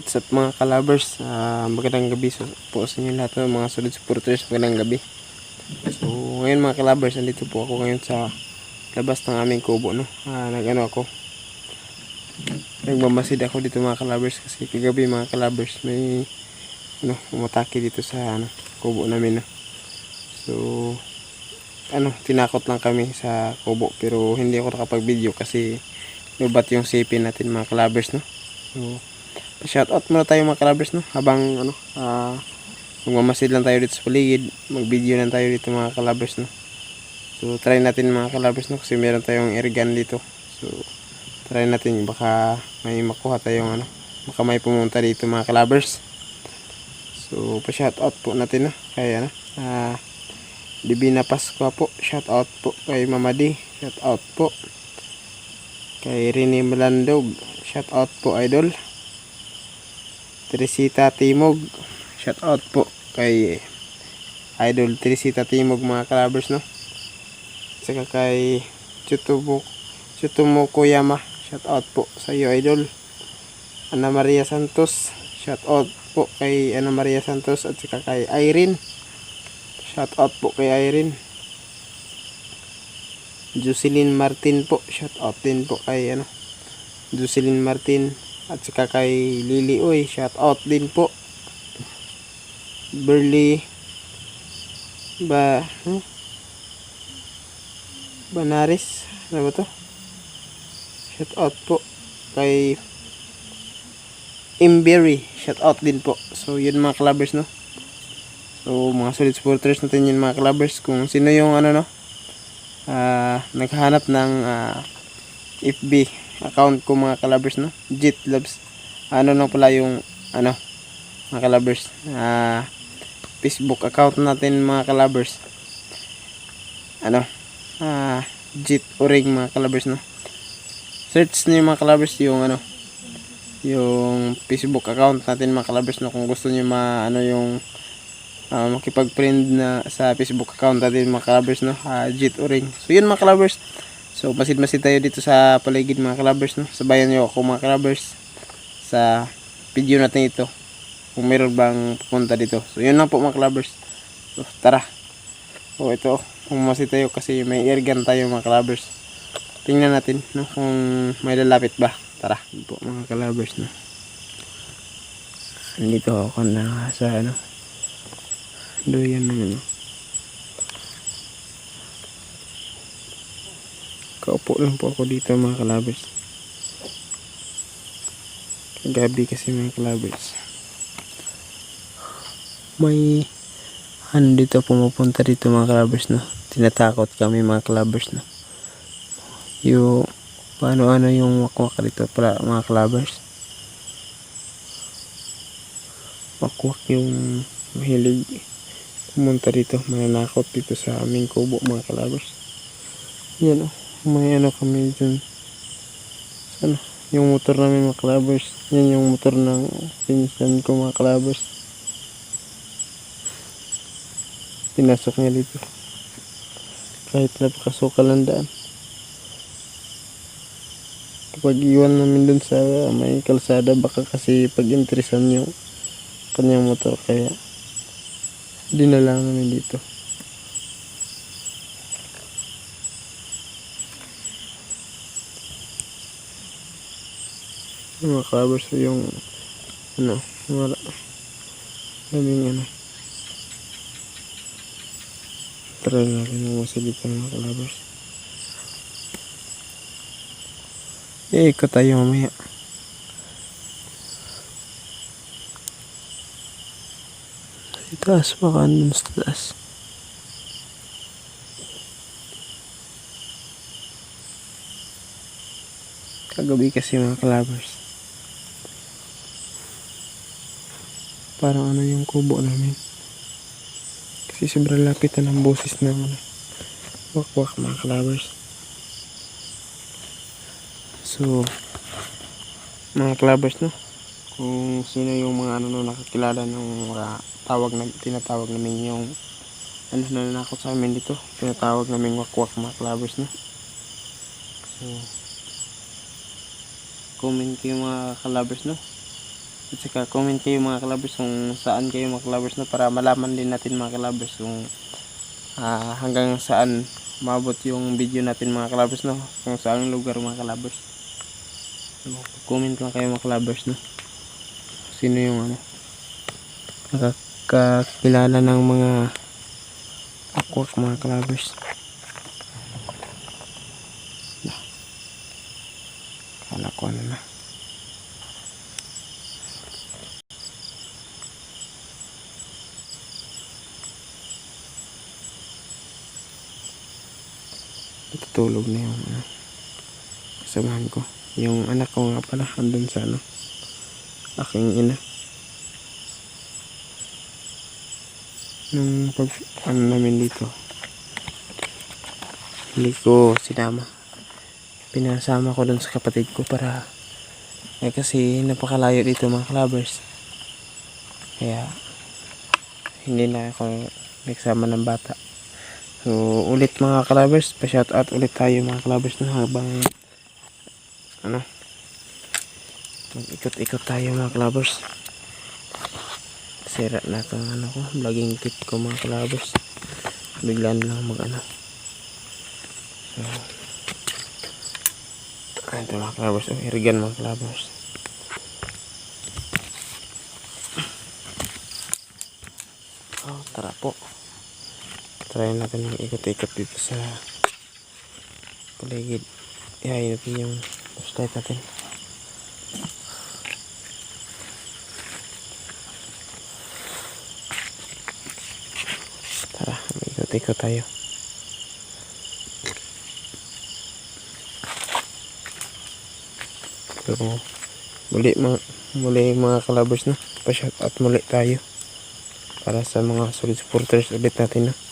What's up mga kalabers? Ah, magandang gabi so, po sa inyo lahat mga solid supporters. Magandang gabi. So, ngayon mga kalabers, andito po ako ngayon sa labas ng aming kubo, no? Ah, nag-ano ako. Nagmamasid ako dito mga kalabers kasi kagabi mga kalabers may ano, umatake dito sa ano, kubo namin, no? So, ano, tinakot lang kami sa kubo pero hindi ako nakapag-video kasi lubat yung sipin natin mga kalabers, no? So, shout out muna tayo mga kalabers no? Habang ano ah magmamasid lang tayo dito sa paligid mag video lang tayo dito mga kalabers no? So try natin mga kalabers no? Kasi meron tayong airgun dito. So try natin baka may makuha tayong ano baka may pumunta dito mga kalabers so pa shout out po natin no? Kay ano ah Divina Pascua po. Shout out po kay Mama D. Shout out po kay Rene Melandog. Shout out po idol Teresita Timog. Shout out po kay Idol Teresita Timog mga kalabers no. Saka kay Chutubo Chutumo Koyama. Shout out po sa iyo Idol. Ana Maria Santos. Shout out po kay Ana Maria Santos at saka kay Irene. Shout out po kay Irene. Jocelyn Martin po. Shout out din po kay ano. Jocelyn Martin at saka kay Lily Uy, shout out din po. Burley ba hmm? Banaris, ano ba to? Shout out po kay Imberry, shout out din po. So yun mga clubbers no. So mga solid supporters natin yun mga clubbers kung sino yung ano no ah naghahanap ng ah, FB account ko mga kalabers no? Jit Loves ano lang pala yung ano mga kalabers? Ah Facebook account natin mga kalabers. Ano? Ah Jit Uring mga kalabers no? Search niyo mga kalabers yung ano yung Facebook account natin mga kalabers no? Kung gusto niyo ma ano yung ah, makipag-friend na sa Facebook account natin mga kalabers no? Ah, Jit Uring. So yun mga kalabers So, masid-masid tayo dito sa paligid mga kalabers, no? Sabayan nyo ako mga kalabers sa video natin ito. Kung meron bang pupunta dito. So, yun lang po mga kalabers. So, tara. So, ito. Pumasid tayo kasi may airgun tayo mga kalabers. Tingnan natin, no? Kung may lalapit ba. Tara. Po mga kalabers, no? Andito ako na sa ano. Doon naman, no? Kaupo lang po ako dito mga kalabers. Kagabi kasi mga kalabers. May ano dito pumupunta dito mga kalabers no. Tinatakot kami mga kalabers no. Yung paano ano yung wakwak dito para mga kalabers. Wakwak yung mahilig pumunta dito mananakot dito sa aming kubo mga kalabers. Yan oh may ano kami dun ano yung motor namin mga clubbers. Yan yung motor ng pinsan ko mga clubbers. Pinasok niya dito. Kahit napakasukal ang daan. Kapag iwan namin dun sa may kalsada baka kasi pag interesan yung kanyang motor kaya dinala namin dito mga covers yung ano wala. Daming ano. Try natin yung masilitan mga covers iikot tayo mamaya. Sa taas baka andun sa taas. Kagabi kasi mga kalabers parang ano yung kubo namin. Kasi sobrang lapit na ng boses ng ano, wakwak mga kalabers so mga kalabers no? Kung sino yung mga ano no, nakakilala ng mga tawag na tinatawag namin yung ano na nanakot sa amin dito. Tinatawag namin wakwak mga kalabers no? So comment kayo mga kalabers no At saka comment kayo mga kalabers kung saan kayo mga kalabers na para malaman din natin mga kalabers kung ah, hanggang saan mabot yung video natin mga kalabers no kung saan lugar mga kalabers. Comment lang kayo mga kalabers no sino yung ano nakakakilala ng mga awkward mga kalabers. Kala ko ano na. Natutulog na yung ano, kasamahan ko. Yung anak ko nga pala, andun sa ano, aking ina. Nung pag, ano namin dito, hindi ko sinama. Pinasama ko dun sa kapatid ko para, eh kasi napakalayo dito mga clubbers. Kaya, hindi na ako nagsama ng bata. So, ulit mga clubbers, pa-shout out ulit tayo mga clubbers na habang ano mag-ikot-ikot tayo mga clubbers. Sira na itong ano ko, vlogging kit ko mga clubbers. Biglaan lang mag ano. So, ito mga clubbers, oh, irigan mga clubbers. Oh, tara po try natin mag ikot-ikot dito sa paligid. Ihayin natin yung flashlight natin. Tara ikot-ikot tayo. So muli mga muli mga kalabers na pa shout out muli tayo. Para sa mga solid supporters ulit natin na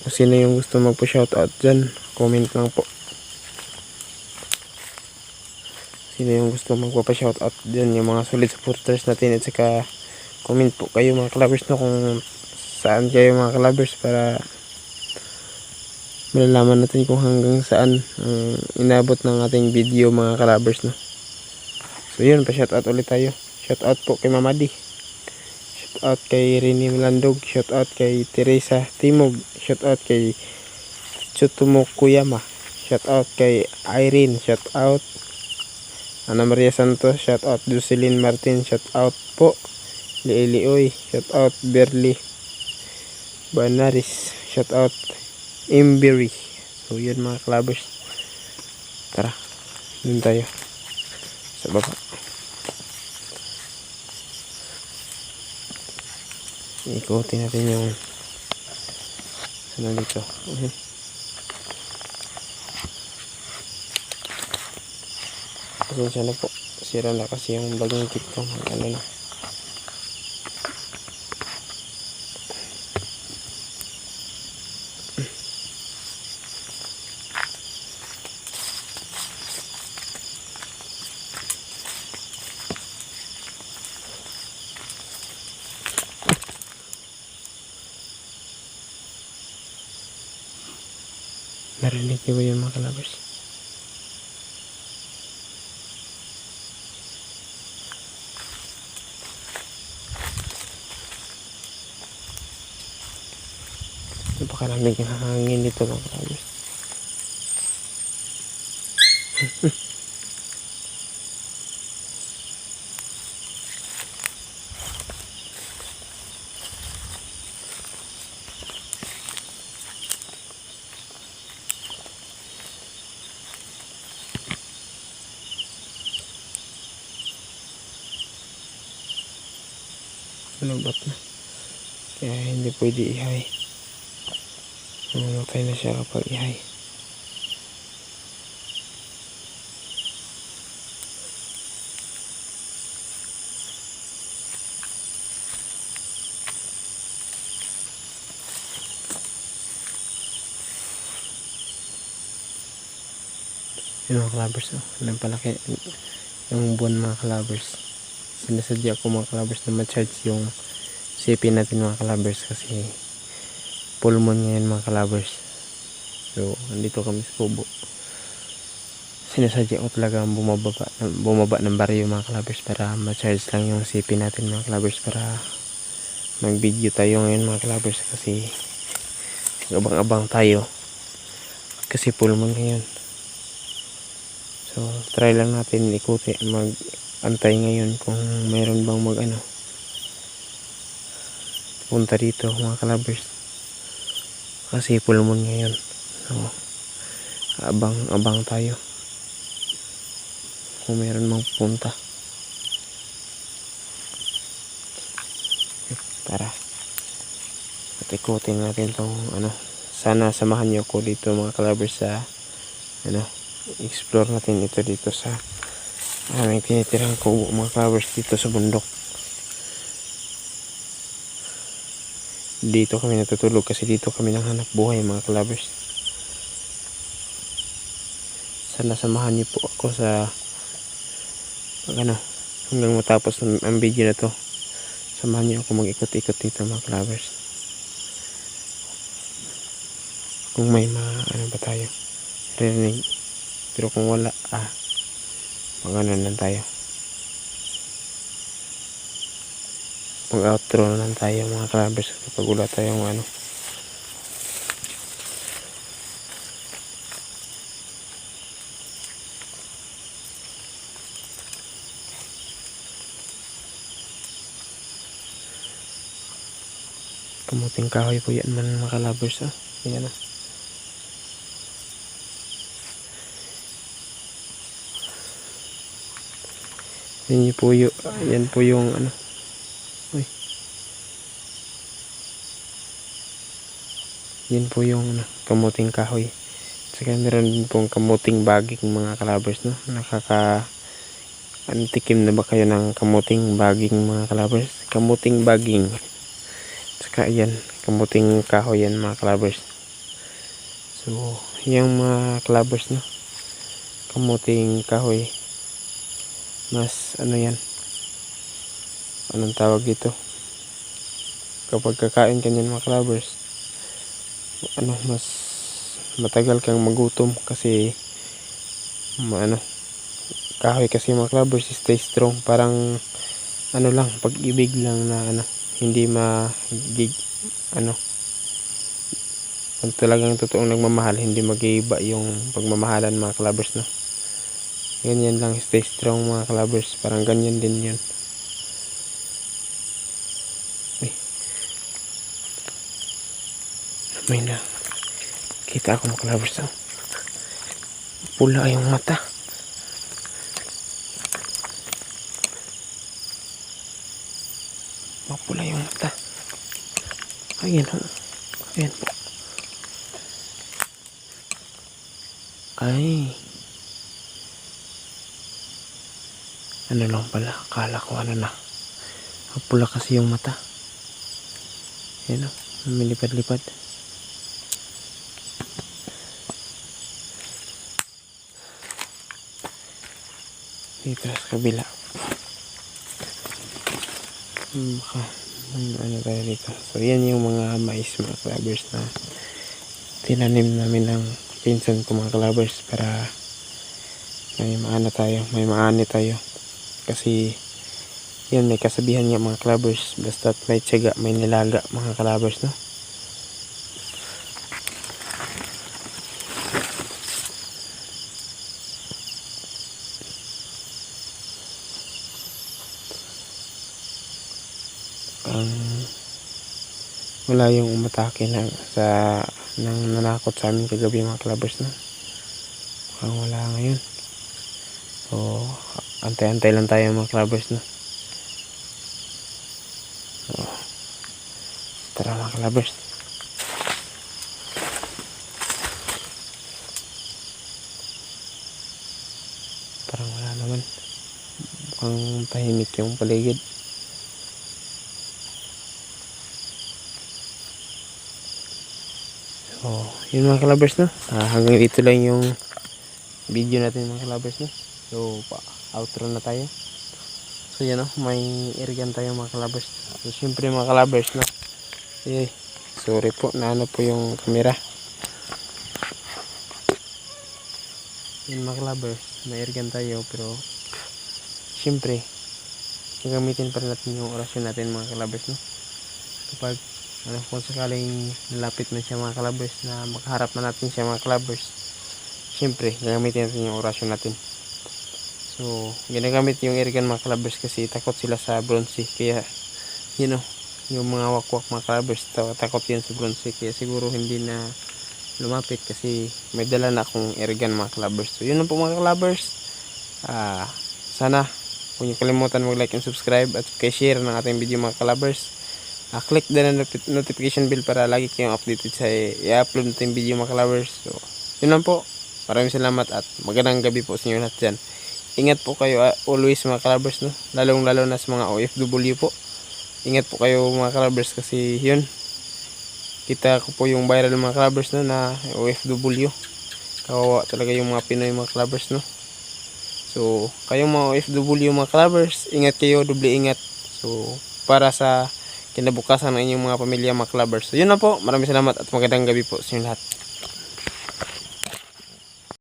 kung sino yung gusto magpa-shoutout dyan, comment lang po. Sino yung gusto magpa-shoutout dyan, yung mga solid supporters natin at saka comment po kayo mga clubbers no kung saan kayo mga clubbers para malalaman natin kung hanggang saan ang inabot ng ating video mga clubbers no. So yun, pa-shoutout ulit tayo. Shoutout po kay Mama D. Shoutout kay Rini Milandog. Shoutout kay Teresa Timog. Shoutout kay Tsutomo Kuyama. Shoutout kay Irene. Shoutout Ana Maria Santos. Shoutout Jocelyn Martin. Shoutout po Liilioy. Shoutout Berly Banaris. Shoutout Imberry. So yun mga clubbers. Tara. Dun tayo. Sa baba. Ikutin natin yung ano dito. Mhm. pasensya na po. Sira na kasi yung bagong kit ko. Ano na narinig niyo ba yun mga kalabers napakalamig ng hangin dito mga kalabers Lubat na. Kaya hindi pwede ihay. Mamamatay na siya kapag ihay. Yun mga clubbers. Oh. Alam palaki yung buwan mga clubbers sinasadya ko mga clubbers na ma-charge yung CP natin mga clubbers kasi full moon ngayon mga clubbers. So andito kami sa kubo. Sinasadya ko talaga bumababa, bumaba ng baryo mga kalabers para ma-charge lang yung CP natin mga kalabers para mag-video tayo ngayon mga kalabers kasi abang-abang tayo kasi full moon ngayon. So try lang natin ikuti mag antay ngayon kung meron bang mag ano punta dito mga kalabers kasi full moon ngayon. So abang abang tayo. Kung meron mang punta. Para at ikutin natin tong ano sana samahan niyo ko dito mga kalabers sa ano explore natin ito dito sa aming tinitirang kubo mga kalabers dito sa bundok. Dito kami natutulog kasi dito kami nang hanap buhay mga kalabers sana samahan niyo po ako sa ano hanggang matapos ang, video na to. Samahan niyo ako mag-ikot-ikot dito mga kalabers kung may ma ano ba tayo rinig pero kung wala ah mag ano lang tayo. Mag outro na lang tayo mga kalabers kapag wala tayong ano. Kamuting kahoy po yan man mga kalabers ah. Yan ah yan po yung yan po yung ano. Uy. yan po yung ano, kamuting kahoy. Saka meron din pong kamuting baging mga kalabers no? Nakaka antikim na ba kayo ng kamuting baging mga kalabers? Kamuting baging. Saka yan kamuting kahoy yan mga kalabers. So yung mga kalabers no? Kamuting kahoy mas ano yan? Anong tawag dito? Kapag kakain ka niyan mga kalabers ano mas matagal kang magutom kasi ano kahoy kasi mga kalabers stay strong. Parang ano lang pag-ibig lang na ano hindi ma gig, ano pag talagang totoong nagmamahal hindi mag-iiba yung pagmamahalan mga kalabers no ganyan lang stay strong mga kalabers parang ganyan din yun. Uy. may na. Kita ako mga kalabers oh. pula yung mata. Mapula yung mata. Ayan oh. ayan po. Ay ano lang pala akala ko ano na. Mapula kasi yung mata. Ayan o lumilipad-lipad. Dito sa kabila. Hmm, baka ano tayo dito. So yan yung mga mais mga clubbers na tinanim namin ng pinsan ko mga clubbers para may maana tayo may maani tayo kasi yan may kasabihan nga mga clubbers basta may tiyaga may nilaga mga clubbers no? Ang wala yung umatake na sa nang nanakot sa amin kagabi mga clubbers no? Mukhang wala ngayon. So antay-antay lang tayo mga clubbers no? So, tara mga clubbers. Parang wala naman. Mukhang tahimik yung paligid. So, yun mga kalabers no. Ah, hanggang dito lang yung video natin mga kalabers no. So, pa outro na tayo. So, yan no. May irigan tayo mga kalabers. So, syempre mga kalabers no. Eh, sorry po. Naano po yung camera. yun mga clubbers, may airgun tayo pero syempre gagamitin pa rin natin yung orasyon natin mga clubbers no kapag ano kung sakaling nalapit na siya mga clubbers na makaharap na natin siya mga clubbers syempre gagamitin natin yung orasyon natin so ginagamit yung airgun mga clubbers kasi takot sila sa bronze kaya you know yung mga wakwak mga ta- takot yun sa bronze kaya siguro hindi na lumapit kasi may dala na akong airgun mga clubbers so yun lang po mga clubbers ah sana huwag niyo kalimutan mag-like and subscribe at share ng ating video mga clubbers ah, click ang noti- notification bell para lagi kayong updated sa i-upload natin video mga clubbers so yun lang po. Maraming salamat at magandang gabi po sa inyo lahat dyan ingat po kayo ah, always mga clubbers no? Lalong lalo na sa mga OFW po. Ingat po kayo mga clubbers kasi yun kita ko po yung viral mga clubbers no na OFW kawawa talaga yung mga Pinoy mga clubbers no? So kayong mga OFW mga clubbers ingat kayo doble ingat. So para sa kinabukasan ng inyong mga pamilya mga clubbers. So yun na po. Maraming salamat at magandang gabi po sa inyo lahat